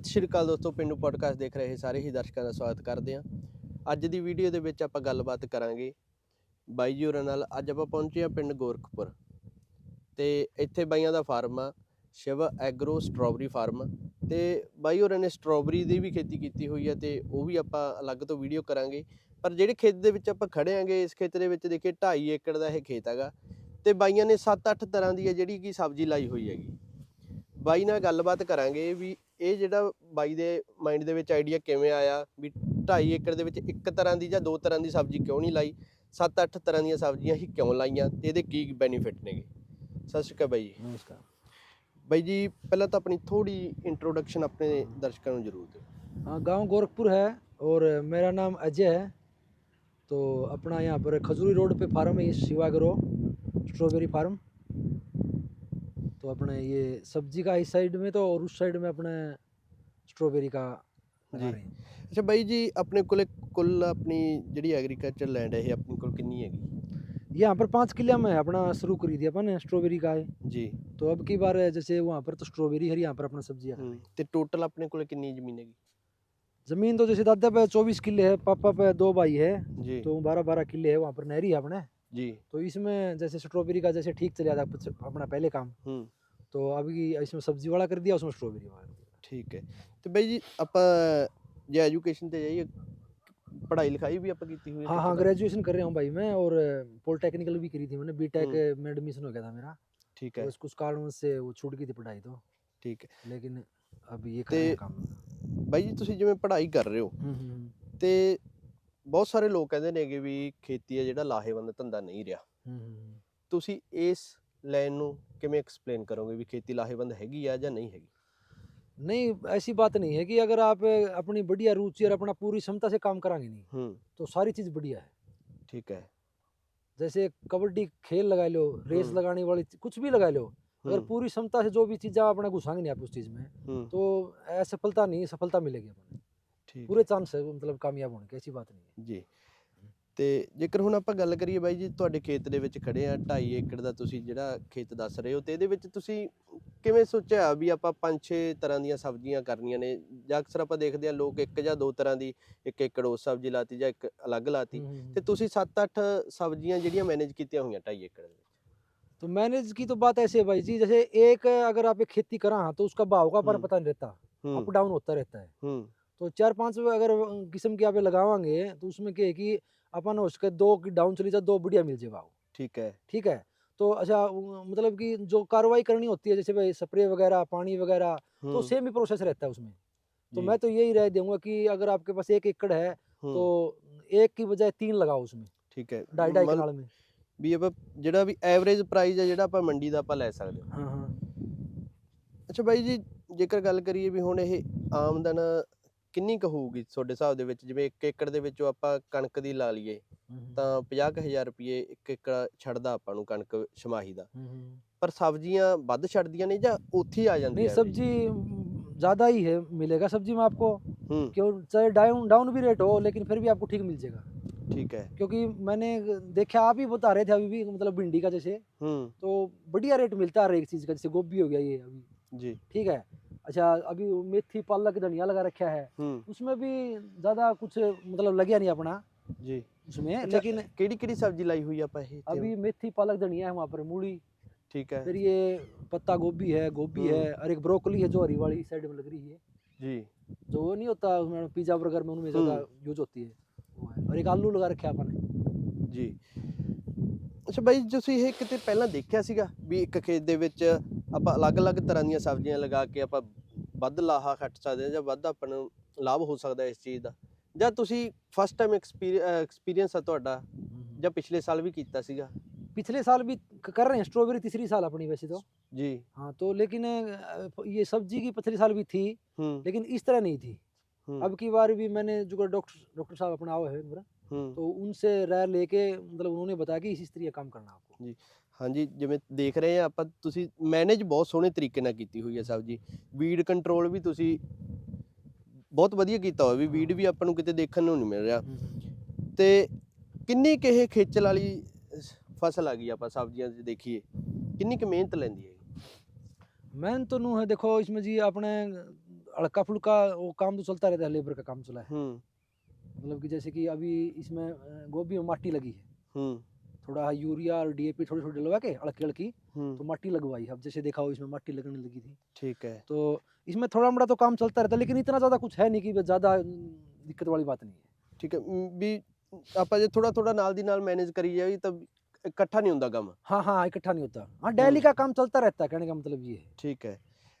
ਸਤਿ ਸ਼੍ਰੀ ਅਕਾਲ ਦੋਸਤੋ, ਪਿੰਡੂ ਪੋਡਕਾਸਟ ਦੇਖ ਰਹੇ ਸਾਰੇ ਹੀ ਦਰਸ਼ਕਾਂ ਦਾ ਸਵਾਗਤ ਕਰਦੇ ਹਾਂ। ਅੱਜ ਦੀ ਵੀਡੀਓ ਦੇ ਵਿੱਚ ਆਪਾਂ ਗੱਲਬਾਤ ਕਰਾਂਗੇ ਬਾਈ ਜੀ ਹੋਰਾਂ ਨਾਲ। ਅੱਜ ਆਪਾਂ ਪਹੁੰਚੇ ਹਾਂ ਪਿੰਡ ਗੋਰਖਪੁਰ ਤੇ ਇੱਥੇ ਬਾਈਆਂ ਦਾ ਫਾਰਮ ਆ, ਸ਼ਿਵ ਐਗਰੋ ਸਟ੍ਰਾਬੇਰੀ ਫਾਰਮ ਤੇ ਬਾਈ ਹੋਰਾਂ ਨੇ ਸਟ੍ਰਾਬੇਰੀ ਦੀ ਵੀ ਖੇਤੀ ਕੀਤੀ ਹੋਈ ਹੈ ਤੇ ਉਹ ਵੀ ਆਪਾਂ ਅਲੱਗ ਤੋਂ ਵੀਡੀਓ ਕਰਾਂਗੇ। ਪਰ ਜਿਹੜੇ ਖੇਤ ਦੇ ਵਿੱਚ ਆਪਾਂ ਖੜੇ ਆਂਗੇ, ਇਸ ਖੇਤ ਦੇ ਵਿੱਚ ਦੇਖੇ 2.5 ਏਕੜ ਦਾ ਇਹ ਖੇਤ ਹੈਗਾ ਤੇ ਬਾਈਆਂ ਨੇ 7-8 ਤਰ੍ਹਾਂ ਦੀ ਹੈ ਜਿਹੜੀ ਕਿ ਸਬਜ਼ੀ ਲਾਈ ਹੋਈ ਹੈਗੀ। ਬਾਈ ਨਾਲ ਗੱਲਬਾਤ ਕਰਾਂਗੇ ਵੀ ਇਹ ਜਿਹੜਾ ਬਾਈ ਦੇ ਮਾਈਂਡ ਦੇ ਵਿੱਚ ਆਈਡੀਆ ਕਿਵੇਂ ਆਇਆ ਵੀ 2.5 ਏਕੜ ਦੇ ਵਿੱਚ ਇੱਕ ਤਰ੍ਹਾਂ ਦੀ ਜਾਂ ਦੋ ਤਰ੍ਹਾਂ ਦੀ ਸਬਜ਼ੀ ਕਿਉਂ ਨਹੀਂ ਲਾਈ 7-8 ਤਰ੍ਹਾਂ ਦੀਆਂ ਸਬਜ਼ੀਆਂ ਹੀ ਕਿਉਂ ਲਾਈਆਂ ਤੇ ਇਹਦੇ ਕੀ ਬੈਨੀਫਿਟ ਨੇਗੇ ਸਤਿ ਸ਼੍ਰੀ ਅਕਾਲ ਬਾਈ ਜੀ नमस्कार ਬਾਈ ਜੀ ਪਹਿਲਾਂ ਤਾਂ ਆਪਣੀ ਥੋੜੀ ਇੰਟਰੋਡਕਸ਼ਨ ਆਪਣੇ ਦਰਸ਼ਕਾਂ ਨੂੰ ਜ਼ਰੂਰ ਦਿਓ हाँ गांव गोरखपुर है और मेरा नाम अजय है तो अपना यहाँ पर खजूरी रोड पे फार्म है ये शिवागरो स्ट्रॉबेरी फार्म तो अपने ये सब्जी का इस साइड में तो और उस साइड में अपने स्ट्रॉबेरी का लगा जी। रहे हैं ਅੱਛਾ ਬਾਈ ਜੀ ਆਪਣੇ ਕੋਲੇ ਕੁੱਲ ਆਪਣੀ ਜਿਹੜੀ ਐਗਰੀਕਲਚਰ ਲੈਂਡ ਹੈ ਇਹ ਆਪਣੇ ਕੋਲ ਕਿੰਨੀ ਹੈਗੀ यहाँ पर पाँच किले में अपना शुरू करी थी अपन स्ट्रॉबेरी का है ਜੀ तो अब की बार जैसे वहाँ पर तो स्ट्रॉबेरी है यहाँ पर अपना सब्जियाँ ਹੂੰ, ਤੇ ਟੋਟਲ ਆਪਣੇ ਕੋਲੇ ਕਿੰਨੀ ਜ਼ਮੀਨ ਹੈਗੀ ज़मीन तो जैसे दादा पे चौबीस किले है पापा पे दो भाई है ਜੀ तो बारह बारह किले है वहाँ पर नहरी है अपने ਜੀ तो इसमें जैसे स्ट्रॉबेरी का जैसे ठीक चल जाता है अपना पहले काम ਹੂੰ तो अभी इसमें सब्जी वाला कर दिया उसमें स्ट्रॉबेरी वाला कर दिया। ਠੀਕ ਹੈ ਤੇ ਬਾਈ ਜੀ ਆਪਾਂ ਜੇ ਐਜੂਕੇਸ਼ਨ ਤੇ ਜਾਈਏ ਪੜ੍ਹਾਈ ਲਿਖਾਈ ਵੀ ਆਪਾਂ ਕੀਤੀ ਹੋਈ ਹੈ हाँ हाँ ਕਿਤੇ? ग्रेजुएशन कर रहा हूँ भाई मैं और पॉलिटेक्निकल भी करी थी मैंने बीटेक हम्म। में एडमिशन हो गया था मेरा ਠੀਕ ਹੈ तो कुछ कारणों से वो छूट गई थी पढ़ाई तो ਠੀਕ है लेकिन अब ये ते- करना काम ਬਾਈ ਜੀ ਤੁਸੀਂ ਜਿਵੇਂ ਪੜ੍ਹਾਈ ਕਰ ਰਹੇ ਹੋ हम्म, हम्म, हम्म, ਤੇ ਬਹੁਤ ਸਾਰੇ ਲੋਕ ਕਹਿੰਦੇ ਨੇਗੇ ਵੀ ਖੇਤੀ ਹੈ ਜਿਹੜਾ ਲਾਹੇਵੰਦ ਧੰਦਾ ਨਹੀਂ ਰਿਹਾ हम्म, हम्म। ਤੁਸੀਂ ਇਸ ਲਾਈਨ ਨੂੰ ਕਿਵੇਂ ਐਕਸਪਲੇਨ ਕਰੋਗੇ ਵੀ ਖੇਤੀ ਲਾਹੇਵੰਦ ਹੈਗੀ ਆ ਜਾਂ ਨਹੀਂ ਹੈਗੀ नहीं ऐसी बात नहीं है कि अगर आप अपनी बढ़िया रुचि और अपना पूरी क्षमता से काम कराएंगे नहीं ਹੂੰ तो सारी चीज़ बढ़िया है ਠੀਕ ਹੈ जैसे कबड्डी खेल लगा लो रेस हम्म। लगाने वाली कुछ भी लगा लो अगर हम्म, पूरी क्षमता से जो भी चीज़ आप अपना घुसाएंगे नहीं आप उस चीज़ में हम्म, तो असफलता नहीं सफलता मिलेगी अपने ਠੀਕ पूरे चांस है मतलब कामयाब होने की ऐसी बात नहीं है ਜੀ ਤੇ ਜੇਕਰ ਹੁਣ ਆਪਾਂ ਗੱਲ ਕਰੀਏ ਬਾਈ ਜੀ ਤੁਹਾਡੇ ਖੇਤ ਦੇ ਵਿੱਚ ਖੜੇ ਆ 2.5 ਏਕੜ ਦਾ ਤੁਸੀਂ ਜਿਹੜਾ ਖੇਤ ਦੱਸ ਰਹੇ ਹੋ ਤੇ ਇਹਦੇ ਵਿੱਚ ਤੁਸੀਂ ਕਿਵੇਂ ਸੋਚਿਆ ਵੀ ਆਪਾਂ ਪੰਜ ਛੇ ਤਰ੍ਹਾਂ ਦੀਆਂ ਸਬਜ਼ੀਆਂ ਕਰਨੀਆਂ ਨੇ ਜਾਂ ਅਕਸਰ ਆਪਾਂ ਦੇਖਦੇ ਆ ਲੋਕ ਇੱਕ ਜਾਂ ਦੋ ਤਰ੍ਹਾਂ ਦੀ ਇੱਕ ਏਕੜ ਉਸ ਸਬਜ਼ੀ ਲਾਤੀ ਜਾਂ ਇੱਕ ਅਲੱਗ ਲਾਤੀ हम्म, ਤੇ ਤੁਸੀਂ 7-8 ਸਬਜ਼ੀਆਂ ਜਿਹੜੀਆਂ ਮੈਨੇਜ ਕੀਤੀਆਂ ਹੋਈਆਂ 2.5 ਏਕੜ ਦੇ ਵਿੱਚ तो मैनेज की तो बात ऐसे है भाई जी जैसे एक अगर आप एक खेती करा तो उसका भाव का पर हम्म। पता नहीं रहता ਹੂੰ अप डाउन होता रहता है ਹੂੰ तो चार पांच अगर किस्म की आप ये लगावांगे तो उसमें क्या है कि अपन उसके दो की डाउन चली जाए दो बढ़िया मिल जाए भाव ਠੀਕ ਹੈ ठीक है तो अच्छा उ- मतलब कि जो कार्रवाई करनी होती है जैसे भाई स्प्रे वगैरह पानी वगैरह तो ਹੂੰ, सेम ही प्रोसेस रहता है उसमें तो जी, मैं तो यही राय दूंगा कि अगर आपके पास एक एकड़ है ਹੂੰ, तो एक की बजाय तीन लगाओ उसमें ਠੀਕ ਹੈ ढाई ढाई ਮੰਨ- कनाल में ਵੀ ਆਪਾਂ ਜਿਹੜਾ ਵੀ ਐਵਰੇਜ ਪ੍ਰਾਈਸ ਹੈ ਜਿਹੜਾ ਆਪਾਂ ਮੰਡੀ ਦਾ ਆਪਾਂ ਲੈ ਸਕਦੇ ਹਾਂ हाँ हाँ ਅੱਛਾ ਬਾਈ ਜੀ ਜੇਕਰ ਗੱਲ ਕਰੀਏ ਵੀ ਹੁਣ ਇਹ ਆਮਦਨ ਕਿੰਨੀ ਕੁ ਹੋਊਗੀ ਤੁਹਾਡੇ ਹਿਸਾਬ ਦੇ ਵਿੱਚ ਜਿਵੇਂ 1 ਏਕੜ ਦੇ ਵਿੱਚੋਂ ਆਪਾਂ ਕਣਕ ਦੀ ਲਾ ਲਈਏ हम्म, ਤਾਂ 50000 ਰੁਪਏ 1 ਏਕੜ ਛੱਡਦਾ ਆਪਾਂ ਨੂੰ ਕਣਕ ਛਮਾਹੀ ਦਾ हम्म, हम्म। ਪਰ ਸਬਜ਼ੀਆਂ ਵੱਧ ਛੱਡਦੀਆਂ ਨੇ ਜਾਂ ਉੱਥੇ ਹੀ ਆ नहीं ਜਾਂਦੀਆਂ सब्जी म, ज्यादा ही है मिलेगा सब्जी में आपको ਹੂੰ क्यों चाहे डाउन डाउन भी रेट हो लेकिन फिर भी आपको ठीक मिल जाएगा ਠੀਕ ਹੈ क्योंकि मैंने देखा आप ही बता रहे थे अभी भी मतलब भिंडी का जैसे ਹੂੰ तो बढ़िया रेट मिलता है हर एक चीज का जैसे गोभी हो गया ये अभी ਜੀ ठीक है अच्छा अभी वो मेथी पालक धनिया लगा रखा है ਹੂੰ उसमें भी ज्यादा कुछ मतलब लगे नहीं अपना ਜੀ उसमें अच्छा, लेकिन ਕਿਹੜੀ ਕਿਹੜੀ ਸਬਜ਼ੀ ਲਾਈ ਹੋਈ ਆ ਆਪਾਂ ਇਹ ਤੇ? अभी मेथी पालक धनिया है वहाँ पर मूली ਠੀਕ ਹੈ फिर ये पत्ता गोभी है गोभी हम्म। है और एक ब्रोकली है जो हरी वाली साइड में लग रही है ਜੀ जो वो नहीं होता उसमें पिज्जा बर्गर में उनमें ज्यादा यूज होती है वो है और एक आलू लगा रखे अपन ने ਜੀ ਅੱਛਾ ਬਾਈ ਤੁਸੀਂ ਇਹ ਕਿਤੇ ਪਹਿਲਾਂ ਦੇਖਿਆ ਸੀਗਾ ਵੀ ਇੱਕ ਖੇਤ ਦੇ ਵਿੱਚ ਆਪਾਂ ਅਲੱਗ-ਅਲੱਗ ਤਰ੍ਹਾਂ ਦੀਆਂ ਸਬਜ਼ੀਆਂ ਲਗਾ ਕੇ ਆਪਾਂ ਵੱਧ ਲਾਹਾ ਖੱਟ ਸਕਦੇ ਹਾਂ ਜਾਂ ਵੱਧ ਆਪਾਂ ਨੂੰ ਲਾਭ ਹੋ ਸਕਦਾ ਇਸ ਚੀਜ਼ ਦਾ ਜਾਂ ਤੁਸੀਂ ਫਸਟ ਟਾਈਮ ਐਕਸਪੀਰੀਅੰਸ ਆ ਤੁਹਾਡਾ ਜਾਂ ਪਿਛਲੇ ਸਾਲ ਵੀ ਕੀਤਾ ਸੀਗਾ पिछले साल भी क- कर रहे हैं स्ट्रॉबेरी तीसरी साल अपनी वैसे तो ਜੀ हाँ तो लेकिन अ, ये सब्जी की पिछले साल भी थी ਹੂੰ लेकिन इस तरह नहीं थी हम्म। अब की बार भी मैंने जो डॉक्टर डॉक्टर साहब अपना आए हैं मेरा ਹੂੰ तो उनसे राय लेके मतलब उन्होंने बताया कि इस इस तरह काम करना आपको ਹਾਂਜੀ ਜਿਵੇਂ ਦੇਖ ਰਹੇ ਆ ਆਪਾਂ ਤੁਸੀਂ ਮੈਨੇਜ ਬਹੁਤ ਸੋਹਣੇ ਤਰੀਕੇ ਨਾਲ ਕੀਤੀ ਹੋਈ ਹੈ ਸਬਜ਼ੀ ਵੀਡ ਕੰਟਰੋਲ ਵੀ ਤੁਸੀਂ ਬਹੁਤ ਵਧੀਆ ਕੀਤਾ ਹੋਇਆ ਵੀ ਵੀਡ ਵੀ ਆਪਾਂ ਨੂੰ ਕਿਤੇ ਦੇਖਣ ਨੂੰ ਨਹੀਂ ਮਿਲ ਰਿਹਾ ਤੇ ਕਿੰਨੀ ਕੁ ਇਹ ਖੇਚਲ ਵਾਲੀ ਸ- ਫਸਲ ਆ ਗਈ ਆਪਾਂ ਸਬਜ਼ੀਆਂ 'ਚ ਦੇਖੀਏ ਕਿੰਨੀ ਕੁ ਮਿਹਨਤ ਲੈਂਦੀ ਹੈ मेहनत तो नू है देखो इसमें जी अपने हल्का फुल्का वो काम तो चलता रहता है लेबर का काम चला है ਹੂੰ मतलब कि जैसे कि अभी इसमें अ, गोभी में माटी लगी है ਹੂੰ थोड़ा यूरिया और डीएपी थोड़ी थोड़ी डलवा के हल्की हल्की ਹੂੰ तो माटी लगवाई अब जैसे देखा हो इसमें माटी लगने लगी थी ਠੀਕ ਹੈ तो इसमें थोड़ा मोड़ा तो काम चलता रहता है लेकिन इतना ज़्यादा कुछ है नहीं कि ज़्यादा दिक्कत वाली बात नहीं है ਠੀਕ ਹੈ ਮ, ਵੀ ਆਪਾਂ ਜੇ ਥੋੜਾ ਥੋੜਾ ਨਾਲ ਦੀ ਨਾਲ ਮੈਨੇਜ ਕਰੀ ਜਾਈ ਤਾਂ ਇਕੱਠਾ ਨਹੀਂ ਹੁੰਦਾ ਕੰਮ हाँ हाँ इकट्ठा नहीं होता हाँ डेली का काम चलता रहता है कहने का मतलब ये है ਠੀਕ ਹੈ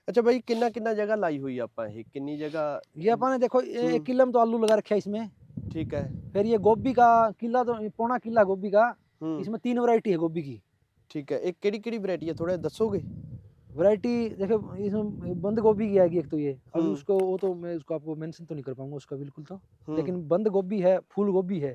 ਅੱਛਾ ਬਾਈ ਕਿੰਨਾ ਕਿੰਨਾ ਜਗ੍ਹਾ ਲਾਈ ਹੋਈ ਆ ਆਪਾਂ ਇਹ ਕਿੰਨੀ ਜਗ੍ਹਾ ये अपन ने देखो ये हम्म। एक किलो में तो आलू लगा रखे है इसमें ਠੀਕ ਹੈ फिर ये गोभी का किला तो पौना किला गोभी का ਹੂੰ इसमें तीन वैरायटी है गोभी की ਠੀਕ ਹੈ ਇਹ ਕਿਹੜੀ ਕਿਹੜੀ ਵੈਰਾਈਟੀ ਹੈ ਥੋੜਾ ਦੱਸੋਗੇ वैरायटी देखो इसमें बंद गोभी की आएगी एक तो ये अभी हम्म। उसको वो तो मैं उसको आपको मेंशन तो नहीं कर पाऊंगा उसका बिल्कुल तो ਹੂੰ, लेकिन बंद गोभी है फूल गोभी है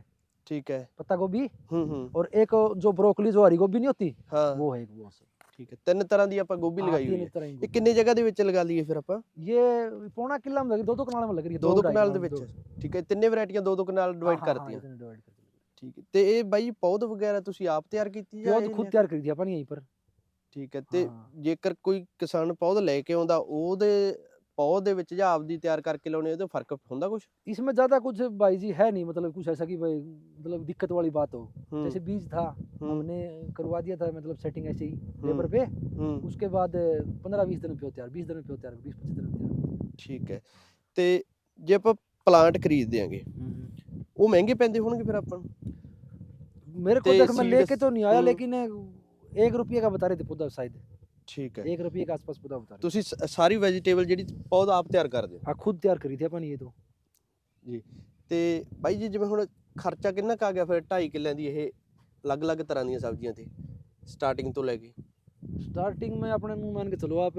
ਠੀਕ ਹੈ पत्ता गोभी ਹੂੰ हम्म, और एक जो ब्रोकली जो हरी गोभी नहीं होती ਹਾਂ वो है एक वो सब ਠੀਕ ਹੈ ਤਿੰਨ ਤਰ੍ਹਾਂ ਦੀ ਆਪਾਂ ਗੋਭੀ हाँ, ਲਗਾਈ तीन ਹੋਈ ਹੈ तरह की ਇਹ गोभी। ਕਿੰਨੇ ਜਗ੍ਹਾ ਦੇ ਵਿੱਚ ਲਗਾ ਲਈਏ ਫਿਰ ਆਪਾਂ ये पौना किला में लगी दो दो कनाल में लग रही है ਦੋ ਦੋ ढाई ਕਨਾਲ ਦੇ कनाल, ਵਿੱਚ दो- ਠੀਕ ਹੈ ਤਿੰਨੇ ਵੈਰਾਈਟੀਆਂ ਦੋ ਦੋ ਕਨਾਲ हाँ, ਡਿਵਾਈਡ हाँ, हाँ, ਕਰਤੀਆਂ इतने divide कर दिया। ਠੀਕ ਹੈ ਤੇ ਇਹ ਬਾਈ ਪੌਦ ਵਗੈਰਾ ਤੁਸੀਂ ਆਪ ਤਿਆਰ ਕੀਤੀ ਜਾਂ पौध ਇਹ खुद ਲਿਆ- तैयार कर दिया अपन यहीं पर ਠੀਕ ਹੈ ਤੇ हाँ। ਜੇਕਰ ਕੋਈ ਕਿਸਾਨ ਪੌਦ ਲੈ ਕੇ ਆਉਂਦਾ ਉਹਦੇ ਪੌਦ ਦੇ ਵਿੱਚ ਜਾਂ ਆਪਦੀ ਤਿਆਰ ਕਰਕੇ ਲਾਉਣੇ ਉਹਦੇ ਫਰਕ ਹੁੰਦਾ ਕੁਝ इसमें ज्यादा कुछ भाई जी है नहीं मतलब कुछ ऐसा कि भाई मतलब दिक्कत वाली बात हो जैसे बीज था हमने करवा दिया था मतलब सेटिंग ऐसे ही लेबर पे ਹੂੰ उसके बाद पंद्रह बीस दिन पे तैयार बीस दिन पे तैयार बीस पच्चीस दिन पे तैयार ਠੀਕ ਹੈ ਤੇ ਜੇ ਆਪਾਂ ਪਲਾਂਟ ਖਰੀਦਦੇ ਆਂਗੇ ਉਹ ਮਹਿੰਗੇ ਪੈਂਦੇ ਹੋਣਗੇ ਫਿਰ ਆਪਾਂ ਨੂੰ मेरे को ते देख मैं seed- लेके तो नहीं आया हम्म। लेकिन एक रुपये का बता रहे थे पौधा शायद ਠੀਕ ਹੈ एक रुपये के आसपास पौधा बता रहे ਤੁਸੀਂ ਸ- ਸਾਰੀ ਵੈਜੀਟੇਬਲ ਜਿਹੜੀ ਪੌਦ ਆਪ ਤਿਆਰ ਕਰਦੇ ਹੋ हाँ खुद तैयार करी थी अपन ये तो ਤੇ ਬਾਈ ਜੀ ਜਿਵੇਂ ਹੁਣ ਖਰਚਾ ਕਿੰਨਾ ਕੁ ਆ ਗਿਆ ਫਿਰ 2.5 ਕਿੱਲਿਆਂ ਦੀ ਇਹ ਅਲੱਗ-ਅਲੱਗ ਤਰ੍ਹਾਂ ਦੀਆਂ ਸਬਜ਼ੀਆਂ ਤੇ ਸਟਾਰਟਿੰਗ ਤੋਂ ਲੈ ਕੇ स्टार्टिंग में अपने मुंह मान के चलो आप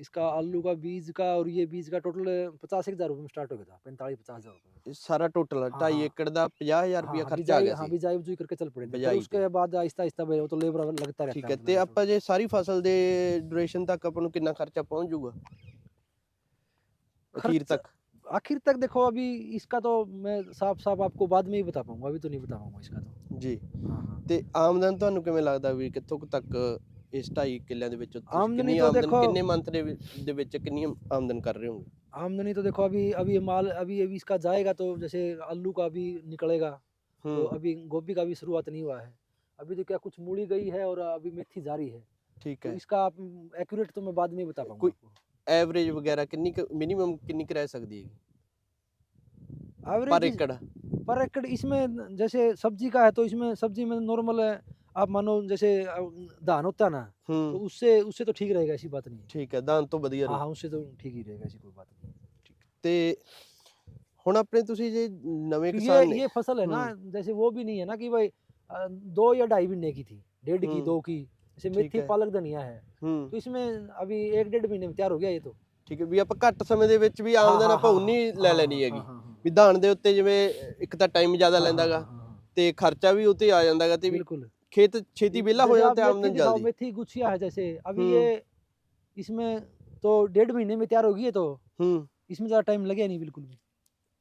इसका आलू का बीज का और ये बीज का टोटल पचास एक हजार रुपये में स्टार्ट हो गया था पैंतालीस पचास हजार रुपये ਇਹ ਸਾਰਾ ਟੋਟਲ 2.5 हाँ। ਏਕੜ ਦਾ 50000 ਰੁਪਇਆ हाँ, ਖਰਚਾ ਆ बिजाई- ਗਿਆ हाँ ਸੀ बिजाई बुजुई करके चल पड़े थे। बिजाई फिर उसके बाद आहिस्ता आहिस्ता भाई वो तो लेबर लगता रहता ਠੀਕ है ਹੈ अपना ਤੇ जो- ਆਪਾਂ ਜੇ ਸਾਰੀ ਫਸਲ ਦੇ ਡਿਊਰੇਸ਼ਨ ਤੱਕ ਆਪਾਂ ਨੂੰ ਕਿੰਨਾ ਖਰਚਾ ਪਹੁੰਚ ਜਾਊਗਾ ਅਖੀਰ खर्च- ਤੱਕ आखिर तक देखो अभी इसका तो मैं साफ साफ आपको बाद में ही बता पाऊंगा अभी तो नहीं बता पाऊंगा इसका तो ਜੀ हाँ हाँ ਤੇ ਆਮਦਨ ਤੁਹਾਨੂੰ ਕਿਵੇਂ ਲੱਗਦਾ ਵੀ ਕਿੱਥੋਂ ਕੁ ਤੱਕ ਇਸ 2.5 ਕਿੱਲਿਆਂ ਦੇ ਵਿੱਚ ਤੁਸੀਂ ਆਮਦਨੀ ਕਿੰਨੀ ਤਾਂ ਆਮਦਨ ਦੇਖੋ- ਕਿੰਨੇ ਮੰਥ ਦੇ ਵਿੱਚ- ਦੇ ਵਿੱਚ ਕਿੰਨੀ ਆਮਦਨ ਕਰ ਰਹੇ ਹੋਗੇ आमदनी तो देखो अभी अभी माल अभी अभी इसका जाएगा तो जैसे आलू का भी निकलेगा तो हम्म। अभी गोभी का भी शुरुआत नहीं हुआ है। अभी तो क्या कुछ मूड़ी गई है और अभी मेथी जारी है। ठीक तो है। इसका आप एक्यूरेट तो मैं बाद में बता पाऊँगा एवरेज वगैरह कितनी मिनिमम कितनी रह सकती है? पर एवरेज एकड़। पर एकड़ इसमें जैसे सब्ज़ी का है तो इसमें सब्ज़ी में नॉर्मल है आप मानो जैसे धान होता है ना हम्म। तो उससे उससे तो ठीक रहेगा ऐसी बात नहीं ठीक है धान तो बढ़िया हाँ, हाँ उससे तो ठीक ही रहेगा ऐसी कोई बात नहीं ਤੇ ਹੁਣ अपने ਤੁਸੀਂ ਜੇ नवे किसान ये ये फसल है ना जैसे वो भी नहीं है ना कि भाई अ, दो या ढाई महीने की थी डेढ़ की हम्म। दो की जैसे ठीक मेथी है। पालक धनिया है ਹੂੰ तो इसमें अभी एक डेढ़ महीने में तैयार हो गया ये तो ਠੀਕ ਹੈ ਵੀ ਆਪਾਂ ਘੱਟ ਸਮੇਂ ਦੇ ਵਿੱਚ ਵੀ ਆਮਦਨ ਆਪਾਂ ਉਨੀ ਲੈ ਲੈਣੀ ਹੈਗੀ ਵਿਧਾਨ ਦੇ ਉੱਤੇ ਜਿਵੇਂ ਇੱਕ ਤਾਂ ਟਾਈਮ ਜ਼ਿਆਦਾ ਲੈਂਦਾਗਾ ਤੇ ਖਰਚਾ ਵੀ ਉਤੇ ਆ ਜਾਂਦਾਗਾ ਤੇ ਵੀ बिल्कुल ਖੇਤ ਛੇਤੀ ਵਿਹਲਾ ਹੋ जैसे ਜਾਂਦਾ आप ਤੇ मेथी ਆਮਦन दिखाओ, ਜਲਦੀ मेथी गुच्छिया है जैसे अभी हम्म। ये इसमें तो डेढ़ महीने में तैयार होगी ये तो ਹੂੰ इसमें ज़्यादा टाइम लगे नहीं बिल्कुल भी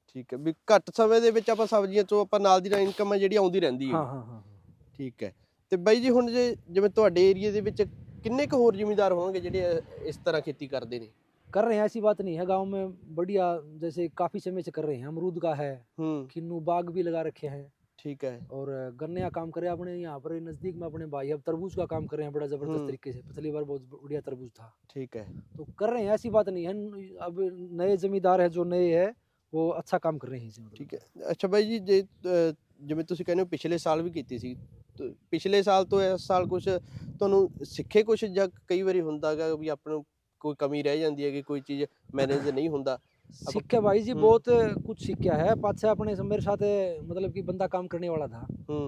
ਠੀਕ ਹੈ ਵੀ ਘੱਟ ਸਮੇਂ ਦੇ ਵਿੱਚ ਆਪਾਂ ਸਬਜ਼ੀਆਂ ਤੋਂ ਆਪਾਂ ਨਾਲ ਦੀ ਨਾਲ ਇਨਕਮ ਹੈ ਜਿਹੜੀ ਆਉਂਦੀ ਰਹਿੰਦੀ ਹੈ हाँ हाँ हाँ हाँ। ਠੀਕ ਹੈ ਤੇ ਬਾਈ ਜੀ ਹੁਣ ਜੇ ਜਿਵੇਂ ਤੁਹਾਡੇ ਏਰੀਆ ਦੇ ਵਿੱਚ ਕਿੰਨੇ ਕੁ ਹੋਰ ਜ਼ਿਮੀਂਦਾਰ ਹੋਣਗੇ ਜਿਹੜੇ ਅ, ਇਸ ਤਰ੍ਹਾਂ ਖੇਤੀ ਕਰਦੇ ਨੇ कर रहे हैं ऐसी बात नहीं है गांव में बढ़िया जैसे काफ़ी समय से कर रहे हैं अमरूद का है ਹੂੰ किन्नू बाग भी लगा रखे हैं ਠੀਕ है और गन्ने का काम करे अपने यहाँ पर नज़दीक में अपने भाई अब तरबूज का काम कर रहे हैं बड़ा ज़बरदस्त हम्म। तरीके से पिछली बार बहुत बढ़िया तरबूज था ठीक है तो कर रहे हैं ऐसी बात नहीं है अब नए जमींदार है जो नए है वो अच्छा काम कर रहे हैं इसमें मतलब। ਠੀਕ ਹੈ ਅੱਛਾ ਬਾਈ ਜੀ ਜੇ ਅ, ਜਿਵੇਂ ਤੁਸੀਂ ਕਹਿੰਦੇ ਹੋ ਪਿਛਲੇ ਸਾਲ ਵੀ ਕੀਤੀ ਸੀ ਤੇ ਪਿਛਲੇ ਸਾਲ ਤੋਂ ਇਸ ਸਾਲ ਕੁਝ ਤੁਹਾਨੂੰ ਸਿੱਖੇ ਕੁਝ ਜਾਂ ਕਈ ਵਾਰੀ ਹੁੰਦਾਗਾ ਵੀ ਆਪਾਂ ਨੂੰ ਕੋਈ ਕਮੀ ਰਹਿ ਜਾਂਦੀ ਹੈਗੀ ਕੋਈ ਚੀਜ਼ ਮੈਨੇਜ ਨਹੀਂ ਹੁੰਦਾ सीख के भाई जी हम्म। बहुत कुछ सीख गया है पाँच अपने से मेरे साथ मतलब कि बंदा काम करने वाला था ਹੂੰ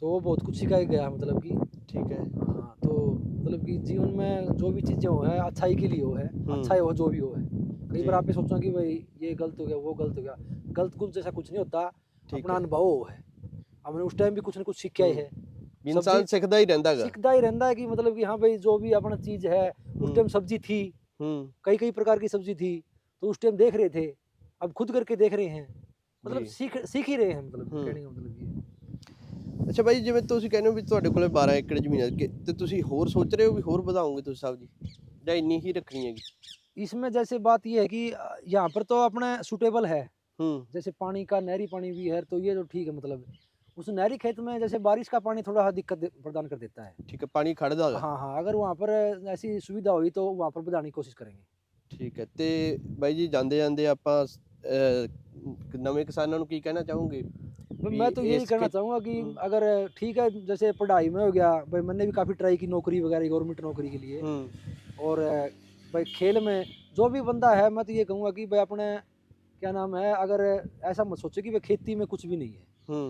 तो वो बहुत कुछ सिखा गया मतलब कि ਠੀਕ है हाँ तो मतलब कि जीवन में जो भी चीज़ें हो है अच्छाई के लिए हो है अच्छा हो जो भी हो है कई जी। बार आप ये सोचो कि भाई ये गलत हो गया वो गलत हो गया गलत कुछ जैसा कुछ नहीं होता ठीक अपना है अनुभव है हमने उस टाइम भी कुछ ना कुछ सीख के आए है ਵੀ ਇਨਸਾਨ सब्जी- ਸਿੱਖਦਾ ਹੀ ਰਹਿੰਦਾਗਾ सीखता ही रहता है कि मतलब कि हाँ भाई जो भी अपना चीज़ है उस हम्म। टाइम सब्जी थी ਹੂੰ कई कई प्रकार की सब्जी थी तो उस टाइम देख रहे थे अब खुद करके देख रहे हैं मतलब जी। सीख सीख ही रहे हैं मतलब हम्म। कहने का मतलब ये है। ਅੱਛਾ ਬਾਈ ਜਿਵੇਂ ਤੁਸੀਂ ਕਹਿੰਦੇ ਹੋ ਵੀ ਤੁਹਾਡੇ ਕੋਲੇ 12 ਏਕੜ ਜ਼ਮੀਨ ਹੈ ਕਿ- ਤੇ ਤੁਸੀਂ ਹੋਰ ਸੋਚ ਰਹੇ ਹੋ ਵੀ ਹੋਰ ਵਧਾਓਗੇ ਤੁਸੀਂ ਸਬਜ਼ੀ ਜਾਂ ਇੰਨੀ ਹੀ ਰੱਖਣੀ ਹੈਗੀ इसमें जैसे बात ये है कि अ, यहाँ पर तो अपने सूटेबल है ਹੂੰ जैसे पानी का नहरी पानी भी है तो ये तो ठीक है मतलब उस नहरी खेत में जैसे बारिश का पानी थोड़ा दिक्कत दे- प्रदान कर देता है ਠੀਕ ਹੈ ਪਾਣੀ ਖੜਦਾ ਹੈਗਾ हाँ हाँ अगर वहाँ पर ऐसी सुविधा हुई तो वहाँ पर बढ़ाने की कोशिश करेंगे ਠੀਕ ਹੈ ਤੇ ਬਾਈ ਜੀ ਜਾਂਦੇ ਜਾਂਦੇ ਆਪਾਂ ਅਹ, ਨਵੇਂ ਕਿਸਾਨਾਂ ਨੂੰ ਕੀ ਕਹਿਣਾ ਚਾਹੋਗੇ भाई भी मैं तो यही इस कहना के- चाहूँगा कि हम्म। अगर ठीक है जैसे पढ़ाई में हो गया भाई मैंने भी काफ़ी ट्राई की नौकरी वगैरह गवर्नमेंट नौकरी के लिए ਹੂੰ और अ, भाई खेल में जो भी बंदा है मैं तो ये कहूँगा कि भाई अपने क्या नाम है अगर ऐसा मत सोचे कि भाई खेती में कुछ भी नहीं है ਹੂੰ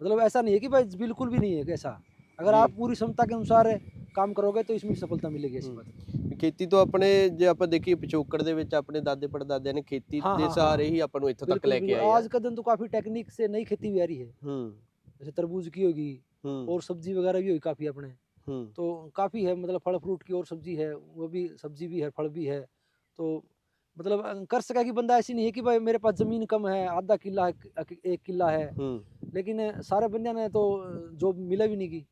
मतलब ऐसा नहीं है कि भाई बिल्कुल भी नहीं है कि ऐसा अगर जी। आप पूरी क्षमता के अनुसार काम करोगे तो इसमें सफलता मिलेगी ऐसी हम्म। बात नहीं। ਖੇਤੀ ਤੋਂ ਆਪਣੇ ਜੇ ਆਪਾਂ ਦੇਖੀਏ ਪਿਛੋਕੜ ਦੇ ਵਿੱਚ ਆਪਣੇ ਦਾਦੇ ਪੜਦਾਦਿਆਂ ਨੇ ਖੇਤੀ ਹਾਂ, ਦੇ ਹਾਂ, ਸਹਾਰੇ ਹੀ ਆਪਾਂ ਨੂੰ ਇੱਥੋਂ ਤੱਕ बिल्कुल, ਲੈ ਕੇ बिल्कुल। ਆਏ ਆ आज का दिन तो काफ़ी टेक्निक से नई खेती भी आ रही है ਹੂੰ जैसे तरबूज की होगी ਹੂੰ और सब्जी वगैरह भी होगी काफ़ी अपने ਹੂੰ तो काफ़ी है मतलब फल फ्रूट की और सब्जी है वो भी सब्जी भी है फल भी है तो मतलब अ, कर सका कि बंदा ऐसी नहीं है कि भाई मेरे पास ज़मीन कम है आधा किला है एक एक किला है ਹੂੰ लेकिन सारे बंदे ने तो जॉब मिला भी नहीं की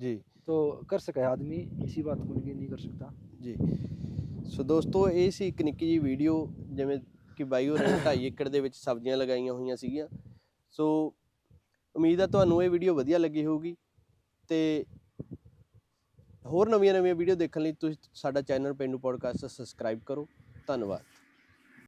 ਜੀ तो कर सका है आदमी इसी बात को लेके नहीं कर सकता ਜੀ ਸੋ ਦੋਸਤੋ ਇਹ ਸੀ ਇੱਕ ਨਿੱਕੀ ਜਿਹੀ ਵੀਡੀਓ ਜਿਵੇਂ ਕਿ ਬਾਈ ਹੋਰਾਂ ਨੇ 2.5 ਏਕੜ ਦੇ ਵਿੱਚ ਸਬਜ਼ੀਆਂ ਲਗਾਈਆਂ ਹੋਈਆਂ ਸੀਗੀਆਂ ਸੋ ਉਮੀਦ ਹੈ ਤੁਹਾਨੂੰ ਇਹ ਵੀਡੀਓ ਵਧੀਆ ਲੱਗੀ ਹੋਊਗੀ ਤੇ ਹੋਰ ਨਵੀਆਂ ਨਵੀਆਂ ਵੀਡੀਓ ਦੇਖਣ ਲਈ ਤੁਸੀਂ ਸਾਡਾ ਚੈਨਲ ਪਿੰਡੂ ਪੋਡਕਾਸਟ ਸਬਸਕ੍ਰਾਈਬ ਕਰੋ ਧੰਨਵਾਦ